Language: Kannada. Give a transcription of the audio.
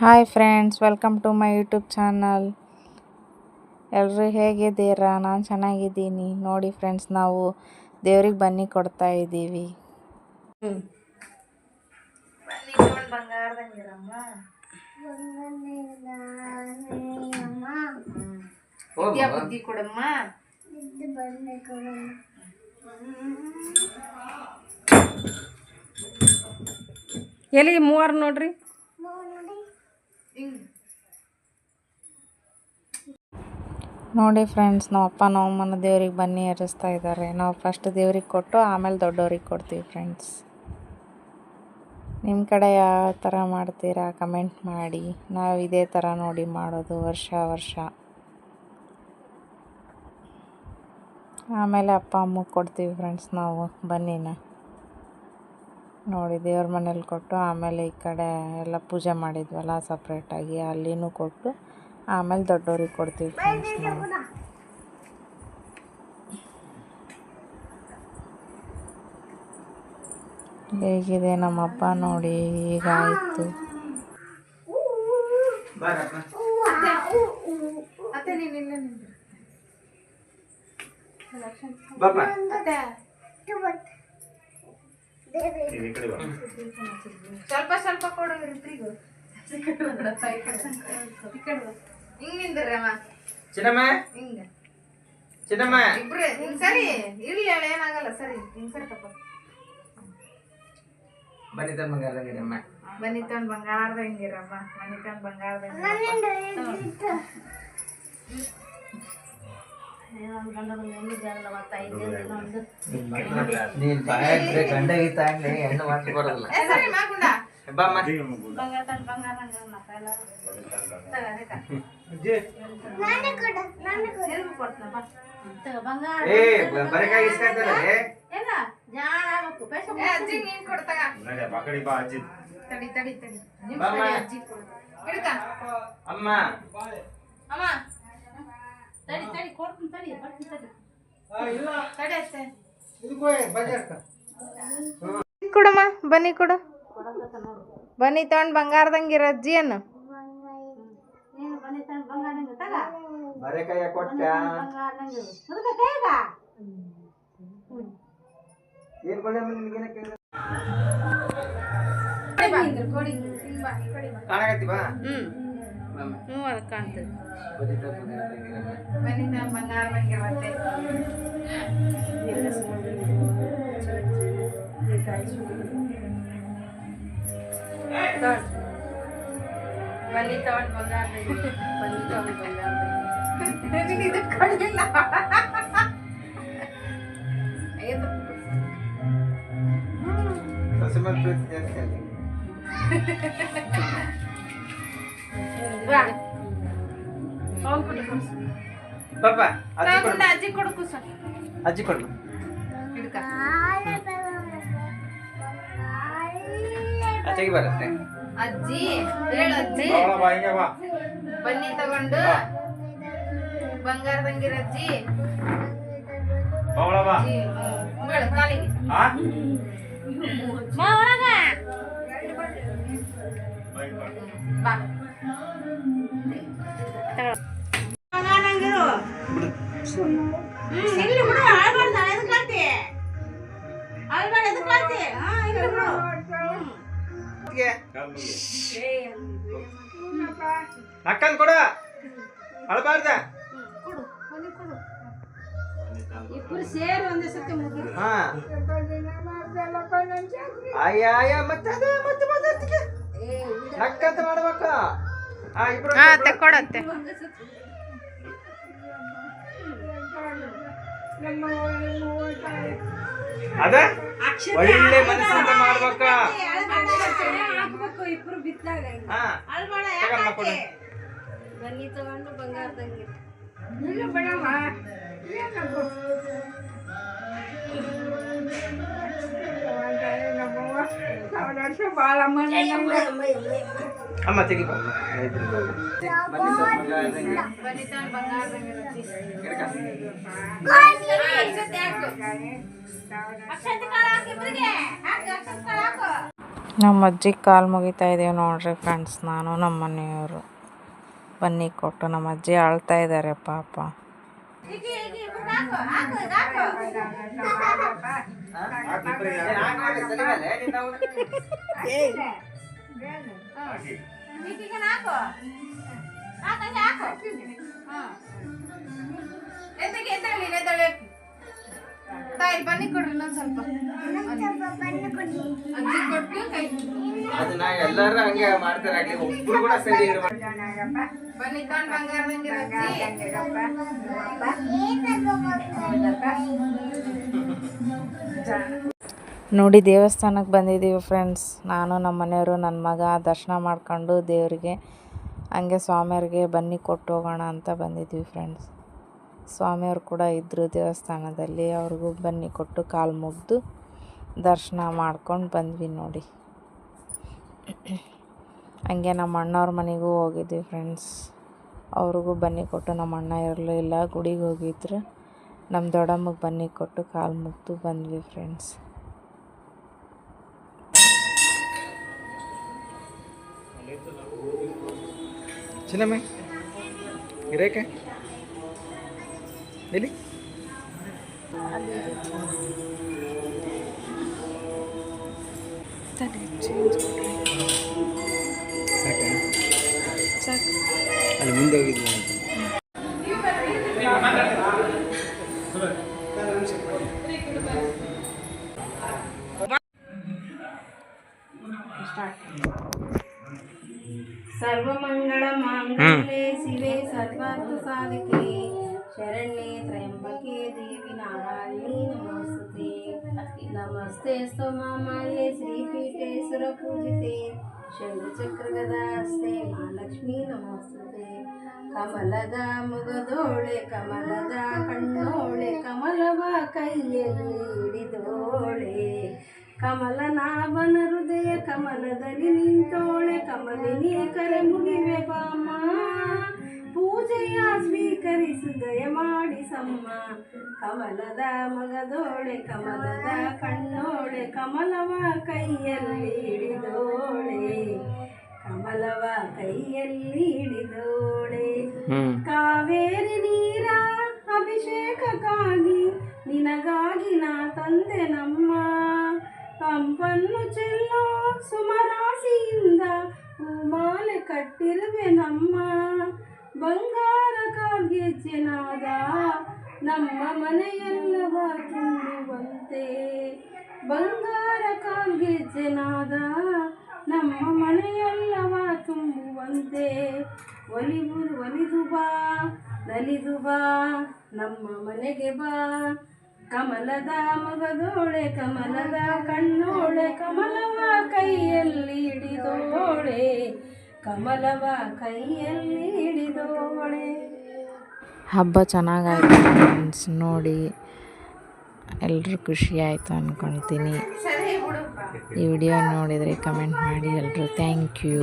Hi friends welcome to my YouTube channel ಎಲ್ಲರೂ ಹೇಗಿದ್ದೀರಾ? ನಾನು ಚೆನ್ನಾಗಿದ್ದೀನಿ. ನೋಡಿ ಫ್ರೆಂಡ್ಸ್ ನಾವು ದೇವ್ರಿಗೆ ಬನ್ನಿ ಕೊಡ್ತಾ ಇದ್ದೀವಿ. ಬುದ್ಧಿ ಕೊಡಮ್ಮ? ಎಲ್ಲಿ ಮೂವರು ನೋಡ್ರಿ? ನೋಡಿ ಫ್ರೆಂಡ್ಸ್ ನಮ್ಮ ಅಪ್ಪ, ನಮ್ಮ ಅಮ್ಮನ ದೇವ್ರಿಗೆ ಬನ್ನಿ ಎರಿಸ್ತಾ ಇದ್ದಾರೆ. ನಾವು ಫಸ್ಟ್ ದೇವ್ರಿಗೆ ಕೊಟ್ಟು, ಆಮೇಲೆ ದೊಡ್ಡವ್ರಿಗೆ ಕೊಡ್ತೀವಿ ಫ್ರೆಂಡ್ಸ್ ನಿಮ್ಮ ಕಡೆ ಯಾವ ಥರ ಮಾಡ್ತೀರಾ? ಕಮೆಂಟ್ ಮಾಡಿ. ನಾವು ಇದೇ ಥರ ನೋಡಿ ಮಾಡೋದು ವರ್ಷ ವರ್ಷ. ಆಮೇಲೆ ಅಪ್ಪ ಅಮ್ಮಗೆ ಕೊಡ್ತೀವಿ ಫ್ರೆಂಡ್ಸ್ ನಾವು ಬನ್ನಿನ. ನೋಡಿ ದೇವ್ರ ಮನೇಲಿ ಕೊಟ್ಟು ಆಮೇಲೆ ಈ ಕಡೆ ಎಲ್ಲ ಪೂಜೆ ಮಾಡಿದ್ವಲ್ಲ ಸಪ್ರೇಟಾಗಿ ಅಲ್ಲಿನೂ ಕೊಟ್ಟು ಆಮೇಲೆ ದೊಡ್ಡವ್ರಿಗೆ ಕೊಡ್ತೀವಿ ಫ್ರೆಂಡ್ಸ್ ನಾವು. ಹೇಗಿದೆ ನಮ್ಮ ಹಬ್ಬ ನೋಡಿ ಹೀಗಾಯಿತು? ಬಾಪ ಸ್ವಲ್ಪ ಸ್ವಲ್ಪ ಕೊಡು ಚಿನ್ನಮ್ಮ? ಹಿಂಗ. ಚಿನ್ನಮ್ಮ? ಇಬ್ರು ಹಿಂಗ್ ಸರಿ. ಇರ್ಲಿ ಏನಾಗಲ್ಲ ಸರಿ. ಹಿಂಗ್ ಸರಿ ತಪ್ಪ ಬನ್ನಿ ತಮ್ಮ ಬಂಗಾರದಂಗಿರಮ್ಮ ಬನ್ನಿ ತಗೊಂಡ್ ಬಂಗಾರದ ಹಿಂಗಿರಮ್ಮ ಬನ್ನಿ ತಗೊಂಡ್ ಬಂಗಾರದ ನೀನ್ ಬಾಯಾಗ್ರೆ ಗಂಡ ಗೀತ ಆಗ್ಲಿ ಹೆಣ್ಣು ಮಾತು ಬರೋದಿಲ್ಲ ಅಮ್ಮ ಅಮ್ಮ. ತಡಿ ತಡಿ ಕೊಡ್ತೀನಿ ತಡಿ ಬರ್ತೀನಿ ತಡಿ. ತಡಿ ಅಷ್ಟೇ ಕೊಡಮ್ಮ ಬನ್ನಿ ಕೊಡು. ಬನ್ನಿ ತಗೊಂಡ್ ಬಂಗಾರದಂಗಿರ ಅಜ್ಜಿ ಅನ್ನು. ಬರಕಾಯ ಕೊಟ್ಟ. ಹ್ಞೂ ಅದು ಕಾಣ್ತದೆ ಬನ್ನಿ ತಮ್ಮ ಬಂಗಾರದಂಗಿರಮ್ಮ ಬನ್ನಿ ತಗೊಂಡ್ ಬಂಗಾರದಂಗಿರತ್ತೆ ಬನ್ನಿ ತಗೊಂಡ್ ಬಂಗಾರದಂಗಿರ ಬನ್ನಿ ತಗೊಂಡ್ ಬಂಗಾರದಂಗಿರ ಇದು ಕಳ್ಳಿಲ್ಲ ಐದು ಸೊಸೆ ಮೇಲೆ ಪ್ರೀತಿ ಪಾಪ ಅಜ್ಜಿ ಕೊಡು. ತಗೊಂಡು ಅಜ್ಜಿ ಕೊಡು ಅಜ್ಜಿ ಕೊಡು. ಹಿಡ್ಕ. ಅಜ್ಜಿಗೆ ಬರುತ್ತೆ. ಅಜ್ಜಿ ಹೇಳು ಅಜ್ಜಿ. ಬನ್ನಿ ತಗೊಂಡು. ಬಂಗಾರದಂಗಿರ ಅಜ್ಜಿ. ಹೇಳು ಕಾಲಿಗೆ. ಅಕ್ಕನ್ ಕೊಡ. ಅಳಬಾರ್ದ. ಅಯ್ಯ ಮತ್ತೆ ಅದ ಮತ್ತೆ ಮಾತಾಡ್ತಿಗೆ ನಕ್ಕಂತ ಮಾಡ್ಬೇಕು. ಆ ಇಬ್ರು ಹಾ ತೆಕ್ಕೊಡತ್ತೆ. ಅದ? ಒಳ್ಳೆ ಮನಸ್ಸಿಂದ ಮಾಡ್ಬೇಕ. ಹಾಕ್ಬೇಕು ಇಬ್ರು ಬಿದ್ದಾಗ ಹಾ. ತಗೊಂಡ್ ಕೊಡು ಬನ್ನಿ ತಗೊಂಡು ಬಂಗಾರದಂಗೆ. ಕಾಳು ಹಾಕು. ನಮ್ಮ ಅಜ್ಜಿ ಕಾಲು ಮುಗಿತಾ ಇದ್ದೇವೆ ನೋಡ್ರಿ ಫ್ರೆಂಡ್ಸ್ ನಾನು ನಮ್ಮ ಮನೆಯವರು. ಬನ್ನಿ ಕೊಟ್ಟು ನಮ್ಮ ಅಜ್ಜಿ ಅಳ್ತಾ ಇದ್ದಾರೆ ಪಾಪ. ಬನ್ನಿ ಕೊಡ್ರಿ ಇನ್ನೊಂದ್ ಸ್ವಲ್ಪ ಕೊಟ್ಟು ಕೈ ಅದನ್ನ ಎಲ್ಲಾರು ಹಂಗೆ ಮಾಡ್ತಾರೆ ಒಬ್ರು ಕೂಡ. ಬನ್ನಿ ತಗೊಂಡ್ ಬಂಗಾರದಂಗೆ ನೋಡಿ ದೇವಸ್ಥಾನಕ್ಕೆ ಬಂದಿದ್ದೀವಿ ಫ್ರೆಂಡ್ಸ್ ನಾನು ನಮ್ಮ ಮನೆಯವರು, ನನ್ನ ಮಗ ದರ್ಶನ ಮಾಡ್ಕೊಂಡು ದೇವರಿಗೆ, ಹಂಗೆ ಸ್ವಾಮಿಯವ್ರಿಗೆ ಬನ್ನಿ ಕೊಟ್ಟು ಹೋಗೋಣ ಅಂತ ಬಂದಿದ್ವಿ ಫ್ರೆಂಡ್ಸ್ ಸ್ವಾಮಿಯವರು ಕೂಡ ಇದ್ದರು ದೇವಸ್ಥಾನದಲ್ಲಿ, ಅವ್ರಿಗೂ ಬನ್ನಿ ಕೊಟ್ಟು ಕಾಲು ಮುಗ್ದು ದರ್ಶನ ಮಾಡ್ಕೊಂಡು ಬಂದ್ವಿ ನೋಡಿ. ಹಂಗೆ ನಮ್ಮ ಅಣ್ಣವ್ರ ಮನೆಗೂ ಹೋಗಿದ್ವಿ ಫ್ರೆಂಡ್ಸ್ ಅವ್ರಿಗೂ ಬನ್ನಿ ಕೊಟ್ಟು, ನಮ್ಮ ಅಣ್ಣ ಇರಲಿಲ್ಲ ಗುಡಿಗೆ ಹೋಗಿದ್ರು. ನಮ್ಮ ದೊಡ್ಡಮ್ಮಗೆ ಬನ್ನಿ ಕೊಟ್ಟು ಕಾಲು ಮುಗ್ದು ಬಂದ್ವಿ ಫ್ರೆಂಡ್ಸ್ ಚಿನ್ನಮ್ಮ ಗಿರೇಕ ಎಲ್ಲಿ? ಅಲ್ಲಿ ಮುಂದೆ ಹೋಗಿದ್ವಿ ಅಂತ ಸರ್ವಮಂಗಳ ಮಾಂಗಲ್ಯೆ ಶಿವೆ ಸರ್ವಾರ್ಥ ಸಾಧಿಕೆ ಶರಣ್ಯೆ ತ್ರ್ಯಂಬಕೆ ದೇವಿ ನಾರಾಯಣಿ ನಮಸ್ತೆ ನಮಸ್ತೆ ಸ್ತೋಮಾಮಯೇ ಶ್ರೀಪೀಠೆ ಸುರಪೂಜಿತೆ ಶಂಖಚಕ್ರ ಗದಾಸ್ತೆ ಮಹಾಲಕ್ಷ್ಮೀ ನಮಸ್ತೆ ಕಮಲದ ಮುಗದೋಳೆ ಕಮಲದ ಕಣ್ಣೋಳೆ ಕಮಲವ ಕೈಯಲ್ಲಿ ಹಿಡಿದೋಳೆ ಕಮಲನಾಭನ ಹೃದಯ ಕಮಲದಲ್ಲಿ ನಿಂತೋಳೆ ಕಮಲಿನಿ ಕರೆ ಮುಗಿವೆ ಬಾಮ. ಪೂಜೆಯ ಸ್ವೀಕರಿಸು ದಯ ಮಾಡಿ ಸಮ್ಮ. ಕಮಲದ ಮಗದೋಳೆ ಕಮಲದ ಕಣ್ಣೋಳೆ ಕಮಲವ ಕೈಯಲ್ಲಿ ಹಿಡಿದೋಳೆ. ಕಮಲವ ಕೈಯಲ್ಲಿ ಹಿಡಿದೋಳೆ. ಕಾವೇರಿ ನೀರ ಅಭಿಷೇಕಕ್ಕಾಗಿ ನಿನಗಾಗಿ ನಾ ತಂದೆ ನಮ್ಮ ಕಂಪನ್ನು ಚೆಲ್ಲೋ ಸುಮರಾಸಿಯಿಂದ ಹೂಮಾಲೆ ಕಟ್ಟಿರುವೆ ನಮ್ಮ ಬಂಗಾರ ಕಾವ್ಯಜ್ಜನಾದ ನಮ್ಮ ಮನೆಯೆಲ್ಲವ ತುಂಬುವಂತೆ. ಬಂಗಾರ ಕಾವ್ಯಜ್ಜನಾದ ನಮ್ಮ ಮನೆಯೆಲ್ಲವ ತುಂಬುವಂತೆ. ಒಲಿಬು ಒಲಿದು ಬಾ, ನಲಿದು ಬಾ, ನಮ್ಮ ಮನೆಗೆ ಬಾ. ಕಮಲದ ಮಗದೋಳೆ ಕಮಲದ ಕಣ್ಣೋಳೆ ಕಮಲವ ಕೈಯಲ್ಲಿ ಹಿಡಿದೋಳೆ ಕಮಲವ ಕೈಯಲ್ಲಿ ಹಿಡಿದೋಳೆ. ಹಬ್ಬ ಚೆನ್ನಾಗಾಯ್ತು ಫ್ರೆಂಡ್ಸ್ ನೋಡಿ. ಎಲ್ಲರೂ ಖುಷಿ ಆಯಿತು ಅಂದ್ಕೊಳ್ತೀನಿ ಈ ವಿಡಿಯೋ ನೋಡಿದರೆ ಕಮೆಂಟ್ ಮಾಡಿ ಎಲ್ಲರೂ ಥ್ಯಾಂಕ್ ಯು